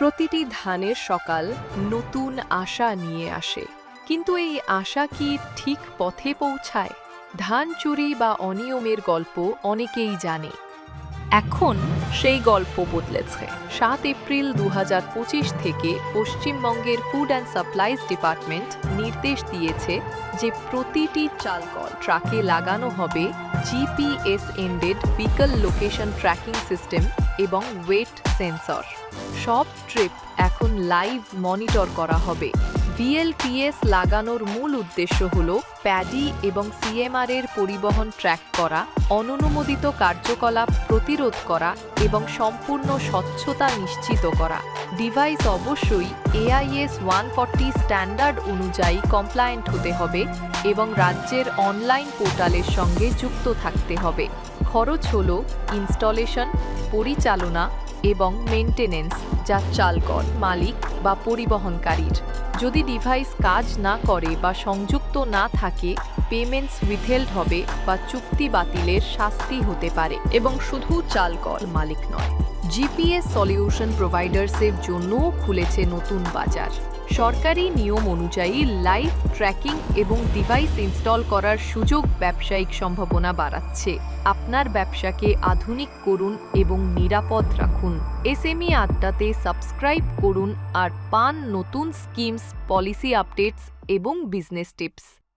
প্রতিটি ধানের সকাল নতুন আশা নিয়ে আসে। কিন্তু এই আশা কি ঠিক পথে পৌঁছায়? ধান চুরি বা অনিয়মের গল্প অনেকেই জানে। এখন সেই গল্প বদলেছে। সাত এপ্রিল দু পঁচিশ থেকে পশ্চিমবঙ্গের ফুড অ্যান্ড সাপ্লাইজ ডিপার্টমেন্ট নির্দেশ দিয়েছে যে প্রতিটি চালকল ট্রাকে লাগানো হবে GPS enabled vehicle location tracking system এবং ওয়েট সেন্সর সব ট্রিপ এখন লাইভ মনিটর করা হবে। ভিএলপিএস লাগানোর মূল উদ্দেশ্য হল প্যাডি এবং সিএমআর এর পরিবহন ট্র্যাক করা অননুমোদিত কার্যকলাপ প্রতিরোধ করা এবং সম্পূর্ণ স্বচ্ছতা নিশ্চিত করা। ডিভাইস অবশ্যই এআইএস ওয়ান ফর্টি স্ট্যান্ডার্ড অনুযায়ী কমপ্লায়েন্ট হতে হবে এবং রাজ্যের অনলাইন পোর্টালের সঙ্গে যুক্ত থাকতে হবে। খরচ হল ইনস্টলেশন, পরিচালনা এবং মেনটেনেন্স যা চালকর, মালিক বা পরিবহনকারীর। যদি ডিভাইস কাজ না করে বা সংযুক্ত না থাকে পেমেন্টস উইথহেল্ড হবে বা চুক্তি বাতিলের শাস্তি হতে পারে এবং শুধু চালকর মালিক নয়। জিপিএস সলিউশন প্রোভাইডার্সের জন্যও খুলেছে নতুন বাজার। সরকারি নিয়ম অনুযায়ী লাইভ ট্র্যাকিং এবং ডিভাইস ইনস্টল করার সুযোগ ব্যবসায়িক সম্ভাবনা বাড়াচ্ছে। আপনার ব্যবসাকে আধুনিক করুন এবং নিরাপদ রাখুন। এসএমই আড্ডাতে সাবস্ক্রাইব করুন আর পান নতুন স্কিমস, পলিসি আপডেটস এবং বিজনেস টিপস।